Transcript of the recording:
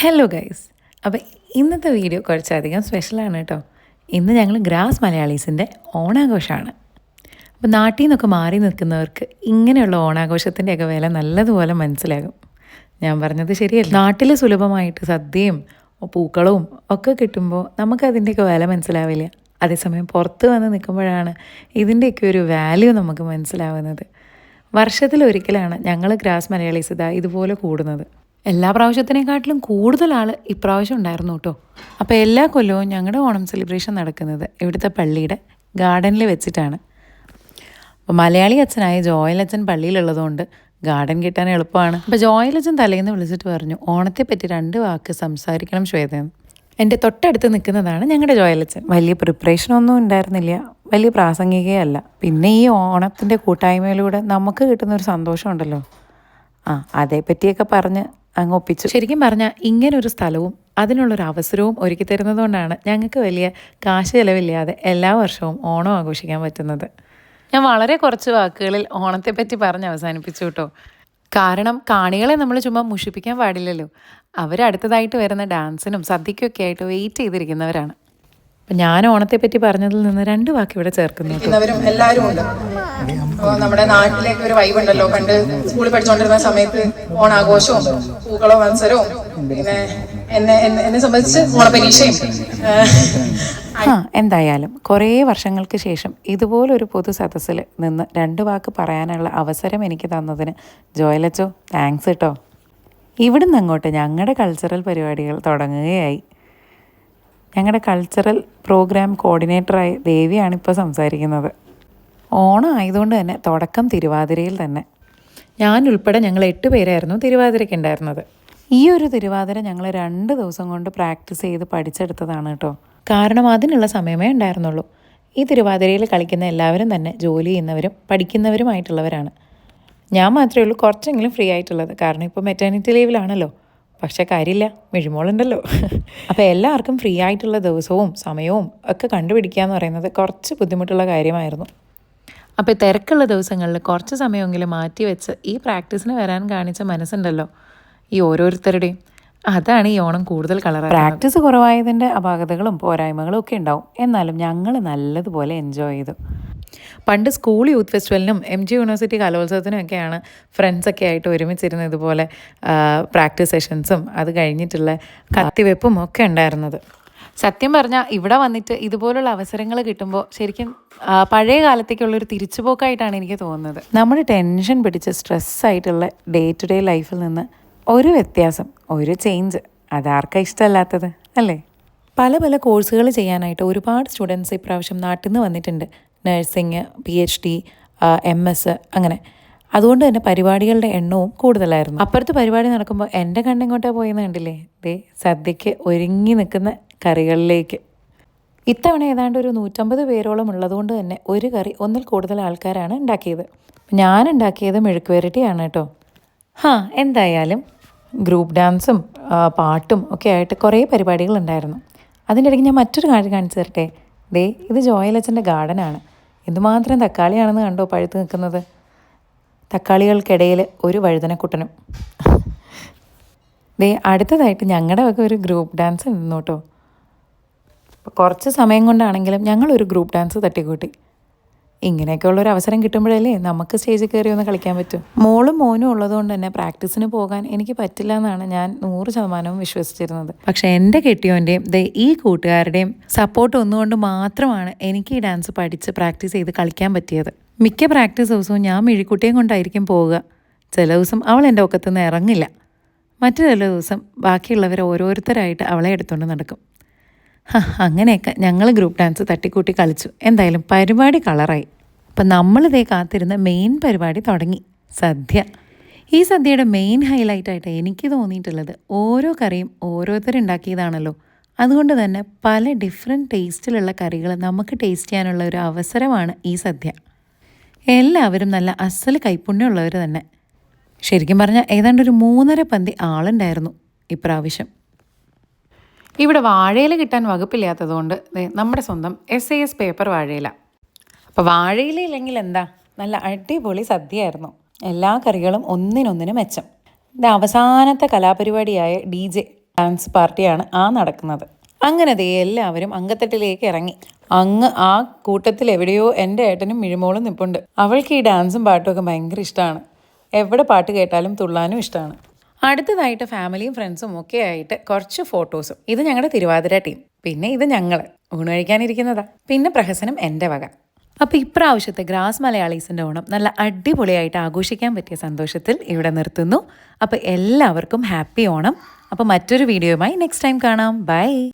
Hello guys അപ്പോൾ ഇന്നത്തെ video കുറച്ചധികം സ്പെഷ്യലാണ് കേട്ടോ ഇന്ന് ഞങ്ങൾ ഗ്രാസ് മലയാളീസിന്റെ ഓണാഘോഷമാണ് അപ്പോൾ നാട്ടിൽ നിന്നൊക്കെ മാറി നിൽക്കുന്നവർക്ക് ഇങ്ങനെയുള്ള ഓണാഘോഷത്തിന്റെയൊക്കെ വില നല്ലതുപോലെ മനസ്സിലാകും. ഞാൻ പറഞ്ഞത് ശരിയല്ല? നാട്ടിൽ സുലഭമായിട്ട് സദ്യയും പൂക്കളവും ഒക്കെ കിട്ടുമ്പോൾ നമുക്കതിന്റെയൊക്കെ വില മനസ്സിലാവില്ല. അതേസമയം പുറത്ത് വന്ന് നിൽക്കുമ്പോഴാണ് ഇതിന്റെയൊക്കെ ഒരു വാല്യൂ നമുക്ക് മനസ്സിലാവുന്നത്. വർഷത്തിലൊരിക്കലാണ് ഞങ്ങൾ ഗ്രാസ് മലയാളീസ് ഇതാ ഇതുപോലെ കൂടുന്നത്. എല്ലാ പ്രാവശ്യത്തിനെക്കാട്ടിലും കൂടുതൽ ആൾ ഇപ്രാവശ്യം ഉണ്ടായിരുന്നു കേട്ടോ. അപ്പോൾ എല്ലാ കൊല്ലവും ഞങ്ങളുടെ ഓണം സെലിബ്രേഷൻ നടക്കുന്നത് ഇവിടുത്തെ പള്ളിയുടെ ഗാർഡനിൽ വെച്ചിട്ടാണ്. അപ്പോൾ മലയാളി അച്ഛനായ അച്ഛൻ പള്ളിയിലുള്ളതുകൊണ്ട് ഗാർഡൻ കിട്ടാൻ എളുപ്പമാണ്. അപ്പോൾ ജോയൽ അച്ഛൻ തലേന്ന് വിളിച്ചിട്ട് പറഞ്ഞു ഓണത്തെ പറ്റി രണ്ട് വാക്ക് സംസാരിക്കണം ശ്വേതയെന്ന് എന്റെ തൊട്ടടുത്ത് നിൽക്കുന്നതാണ് ഞങ്ങളുടെ അച്ഛൻ. വലിയ പ്രിപ്പറേഷനൊന്നും ഉണ്ടായിരുന്നില്ല വലിയ പ്രാസംഗികയല്ല. പിന്നെ ഈ ഓണത്തിന്റെ കൂട്ടായ്മയിലൂടെ നമുക്ക് കിട്ടുന്ന ഒരു സന്തോഷമുണ്ടല്ലോ. ആ അതേപ്പറ്റിയൊക്കെ പറഞ്ഞ് അങ്ങ് ഒപ്പിച്ചു ശരിക്കും പറഞ്ഞാൽ ഇങ്ങനൊരു സ്ഥലവും അതിനുള്ളൊരു അവസരവും ഒരുക്കി തരുന്നതുകൊണ്ടാണ് ഞങ്ങൾക്ക് വലിയ കാശ് ചിലവില്ലാതെ എല്ലാ വർഷവും ഓണം ആഘോഷിക്കാൻ പറ്റുന്നത്. ഞാൻ വളരെ കുറച്ച് വാക്കുകളിൽ ഓണത്തെപ്പറ്റി പറഞ്ഞ് അവസാനിപ്പിച്ചു കേട്ടോ. കാരണം കാണികളെ നമ്മൾ ചുമ്മാ മുഷിപ്പിക്കാൻ പാടില്ലല്ലോ. അവർ അടുത്തതായിട്ട് വരുന്ന ഡാൻസിനും സദ്യക്കൊക്കെ ആയിട്ട് വെയിറ്റ് ചെയ്തിരിക്കുന്നവരാണ്. അപ്പം ഞാൻ ഓണത്തെപ്പറ്റി പറഞ്ഞതിൽ നിന്ന് രണ്ട് വാക്കിവിടെ ചേർക്കുന്നു എല്ലാവരും ഉണ്ട്. നമ്മുടെ നാട്ടിലേക്ക് ഒരു വൈബ് ഉണ്ടല്ലോ. പണ്ട് സ്കൂളിൽ പഠിച്ചുകൊണ്ടിരുന്ന സമയത്ത് ഓണാഘോഷവും പൂക്കളോ മത്സരവും പിന്നെ എന്നെ എന്നെ സംബന്ധിച്ച് ഓണപരീക്ഷയും ആ എന്തായാലും കുറേ വർഷങ്ങൾക്ക് ശേഷം ഇതുപോലൊരു പൊതു സദസ്സിൽ നിന്ന് രണ്ട് വാക്ക് പറയാനുള്ള അവസരം എനിക്ക് തന്നതിന് ജോയലച്ചോ താങ്ക്സ് കേട്ടോ ഇവിടുന്ന് അങ്ങോട്ട് ഞങ്ങളുടെ കൾച്ചറൽ പരിപാടികൾ തുടങ്ങുകയായി. ഞങ്ങളുടെ കൾച്ചറൽ പ്രോഗ്രാം കോർഡിനേറ്ററായി ദേവിയാണ് ഇപ്പോൾ സംസാരിക്കുന്നത്. ഓണം ആയതുകൊണ്ട് തന്നെ തുടക്കം തിരുവാതിരയിൽ തന്നെ. ഞാൻ ഉൾപ്പെടെ ഞങ്ങൾ എട്ട് പേരായിരുന്നു തിരുവാതിരയ്ക്ക് ഉണ്ടായിരുന്നത്. ഈ ഒരു തിരുവാതിര ഞങ്ങൾ രണ്ട് ദിവസം കൊണ്ട് പ്രാക്ടീസ് ചെയ്ത് പഠിച്ചെടുത്തതാണ് കേട്ടോ. കാരണം അതിനുള്ള സമയമേ ഉണ്ടായിരുന്നുള്ളൂ. ഈ തിരുവാതിരയിൽ കളിക്കുന്ന എല്ലാവരും തന്നെ ജോലി ചെയ്യുന്നവരും പഠിക്കുന്നവരുമായിട്ടുള്ളവരാണ്. ഞാൻ മാത്രമേ ഉള്ളൂ കുറച്ചെങ്കിലും ഫ്രീ ആയിട്ടുള്ളത്. കാരണം ഇപ്പോൾ മെറ്റേണിറ്റി ലീവിലാണല്ലോ പക്ഷേ കാര്യമില്ല മിഴിമോളുണ്ടല്ലോ. അപ്പോൾ എല്ലാവർക്കും ഫ്രീ ആയിട്ടുള്ള ദിവസവും സമയവും ഒക്കെ കണ്ടുപിടിക്കുക എന്ന് പറയുന്നത് കുറച്ച് ബുദ്ധിമുട്ടുള്ള കാര്യമായിരുന്നു. അപ്പോൾ തിരക്കുള്ള ദിവസങ്ങളിൽ കുറച്ച് സമയമെങ്കിലും മാറ്റി വെച്ച് ഈ പ്രാക്ടീസിന് വരാൻ കാണിച്ച മനസ്സുണ്ടല്ലോ ഈ ഓരോരുത്തരുടെയും. അതാണ് ഈ ഓണം കൂടുതൽ കളർ പ്രാക്ടീസ് കുറവായതിന്റെ അപാകതകളും പോരായ്മകളും ഒക്കെ ഉണ്ടാവും. എന്നാലും ഞങ്ങൾ നല്ലതുപോലെ എൻജോയ് ചെയ്തു. പണ്ട് സ്കൂൾ യൂത്ത് ഫെസ്റ്റിവലിനും എം ജി യൂണിവേഴ്സിറ്റി കലോത്സവത്തിനും ഒക്കെയാണ് ഫ്രണ്ട്സൊക്കെ ആയിട്ട് ഒരുമിച്ചിരുന്ന് ഇതുപോലെ പ്രാക്ടീസ് സെഷൻസും അത് കഴിഞ്ഞിട്ടുള്ള കത്തിവെപ്പും ഒക്കെ ഉണ്ടായിരുന്നത്. സത്യം പറഞ്ഞാൽ ഇവിടെ വന്നിട്ട് ഇതുപോലുള്ള അവസരങ്ങൾ കിട്ടുമ്പോൾ ശരിക്കും പഴയ കാലത്തേക്കുള്ളൊരു തിരിച്ചുപോക്കായിട്ടാണ് എനിക്ക് തോന്നുന്നത്. നമ്മൾ ടെൻഷൻ പിടിച്ച് സ്ട്രെസ്സായിട്ടുള്ള ഡേ ടു ഡേ ലൈഫിൽ നിന്ന് ഒരു വ്യത്യാസം ഒരു ചേഞ്ച് അതാർക്കാ ഇഷ്ടമല്ലാത്തത് അല്ലേ? പല പല കോഴ്സുകൾ ചെയ്യാനായിട്ട് ഒരുപാട് സ്റ്റുഡൻസ് ഇപ്രാവശ്യം നാട്ടിൽ നിന്ന് വന്നിട്ടുണ്ട് nursing P H D M S അങ്ങനെ. അതുകൊണ്ട് തന്നെ പരിപാടികളുടെ എണ്ണവും കൂടുതലായിരുന്നു. അപ്പുറത്ത് പരിപാടി നടക്കുമ്പോൾ എന്റെ കണ്ണിങ്ങോട്ടാ പോയെന്ന് കണ്ടില്ലേ? ദേ സദ്യക്ക് ഒരുങ്ങി നിൽക്കുന്ന കറികളിലേക്ക്. ഇത്തവണ ഏതാണ്ട് ഒരു നൂറ്റമ്പത് പേരോളം ഉള്ളതുകൊണ്ട് തന്നെ ഒരു കറി ഒന്നിൽ കൂടുതൽ ആൾക്കാരാണ് ഉണ്ടാക്കിയത്. ഞാൻ ഉണ്ടാക്കിയത് മെഴുക്ക് വരട്ടിയാണ് കേട്ടോ. ഹാ എന്തായാലും ഗ്രൂപ്പ് ഡാൻസും പാട്ടും ഒക്കെ ആയിട്ട് കുറേ പരിപാടികൾ ഉണ്ടായിരുന്നു. അതിന്റെ ഇടയ്ക്ക് ഞാൻ മറ്റൊരു കാര്യം കാണിച്ചു തരട്ടെ? ദേ ഇത് ജോയലച്ചന്റെ ഗാർഡനാണ്. എന്തുമാത്രം തക്കാളിയാണെന്ന് കണ്ടോ പഴുത്ത് നിൽക്കുന്നത്? തക്കാളികൾക്കിടയിൽ ഒരു വഴുതനക്കുട്ടനും. ദേ അടുത്തതായിട്ട് ഞങ്ങളുടെ ഒക്കെ ഒരു ഗ്രൂപ്പ് ഡാൻസ് നിന്നു കേട്ടോ. അപ്പോൾ കുറച്ച് സമയം കൊണ്ടാണെങ്കിലും ഞങ്ങളൊരു ഗ്രൂപ്പ് ഡാൻസ് തട്ടിക്കൂട്ടി. ഇങ്ങനെയൊക്കെ ഉള്ളൊരു അവസരം കിട്ടുമ്പോഴല്ലേ നമുക്ക് സ്റ്റേജിൽ കയറി ഒന്ന് കളിക്കാൻ പറ്റും. മോളും മോനും ഉള്ളതുകൊണ്ട് തന്നെ പ്രാക്ടീസിന് പോകാൻ എനിക്ക് പറ്റില്ല എന്നാണ് ഞാൻ നൂറ് ശതമാനവും വിശ്വസിച്ചിരുന്നത്. പക്ഷേ എന്റെ കെട്ടിയോന്റെയും ഈ കൂട്ടുകാരുടെയും സപ്പോർട്ട് ഒന്നുകൊണ്ട് മാത്രമാണ് എനിക്ക് ഈ ഡാൻസ് പഠിച്ച് പ്രാക്ടീസ് ചെയ്ത് കളിക്കാൻ പറ്റിയത്. മിക്ക പ്രാക്ടീസ് ദിവസവും ഞാൻ മിഴിക്കുട്ടിയും കൊണ്ടായിരിക്കും പോവുക. ചില ദിവസം അവൾ എന്റെ ഒക്കത്തുനിന്ന് ഇറങ്ങില്ല. മറ്റു ചില ദിവസം ബാക്കിയുള്ളവർ ഓരോരുത്തരായിട്ട് അവളെ എടുത്തുകൊണ്ട് നടക്കും. അങ്ങനെയൊക്കെ ഞങ്ങൾ ഗ്രൂപ്പ് ഡാൻസ് തട്ടിക്കൂട്ടി കളിച്ചു. എന്തായാലും പരിപാടി കളറായി. അപ്പം നമ്മളിതേ കാത്തിരുന്ന മെയിൻ പരിപാടി തുടങ്ങി. സദ്യ. ഈ സദ്യയുടെ മെയിൻ ഹൈലൈറ്റായിട്ട് എനിക്ക് തോന്നിയിട്ടുള്ളത്. ഓരോ കറിയും ഓരോരുത്തരുണ്ടാക്കിയതാണല്ലോ. അതുകൊണ്ട് തന്നെ പല ഡിഫറെന്റ് ടേസ്റ്റിലുള്ള കറികൾ നമുക്ക് ടേസ്റ്റ് ചെയ്യാനുള്ള ഒരു അവസരമാണ് ഈ സദ്യ. എല്ലാവരും നല്ല അസൽ കൈപ്പുണ്യമുള്ളവർ തന്നെ. ശരിക്കും പറഞ്ഞാൽ ഏതാണ്ട് ഒരു മൂന്നര പന്തി ആളുണ്ടായിരുന്നു ഇപ്രാവശ്യം. ഇവിടെ വാഴയില കിട്ടാൻ വകുപ്പില്ലാത്തതുകൊണ്ട് നമ്മുടെ സ്വന്തം എസ് ഐ എസ് പേപ്പർ വാഴയില. അപ്പോൾ വാഴയില ഇല്ലെങ്കിൽ എന്താ? നല്ല അടിപൊളി സദ്യയായിരുന്നു. എല്ലാ കറികളും ഒന്നിനൊന്നിന് മെച്ചം. ഇത് അവസാനത്തെ കലാപരിപാടിയായ ഡി ജെ ഡാൻസ് പാർട്ടിയാണ് ആ നടക്കുന്നത്. അങ്ങനെ ദേ എല്ലാവരും അങ്കത്തട്ടിലേക്ക് ഇറങ്ങി. അങ്ങ് ആ കൂട്ടത്തിൽ എവിടെയോ എന്റെ ഏട്ടനും മിഴിമോളും നിപ്പുണ്ട്. അവൾക്ക് ഈ ഡാൻസും പാട്ടും ഒക്കെ ഭയങ്കര ഇഷ്ടമാണ് എവിടെ പാട്ട് കേട്ടാലും തുള്ളാനും ഇഷ്ടമാണ് അടുത്തതായിട്ട് ഫാമിലിയും ഫ്രണ്ട്സും ഒക്കെ ആയിട്ട് കുറച്ച് ഫോട്ടോസും. ഇത് ഞങ്ങളുടെ തിരുവാതിര ടീം. പിന്നെ ഇത് ഞങ്ങൾ ഊണ് കഴിക്കാനിരിക്കുന്നതാ. പിന്നെ പ്രഹസനം എന്റെ വക. അപ്പോൾ ഇപ്രാവശ്യത്തെ ഗ്രാസ് മലയാളീസിന്റെ ഓണം നല്ല അടിപൊളിയായിട്ട് ആഘോഷിക്കാൻ പറ്റിയ സന്തോഷത്തിൽ ഇവിടെ നിർത്തുന്നു. അപ്പോൾ എല്ലാവർക്കും ഹാപ്പി ഓണം. അപ്പോൾ മറ്റൊരു വീഡിയോയുമായി നെക്സ്റ്റ് ടൈം കാണാം. ബൈ.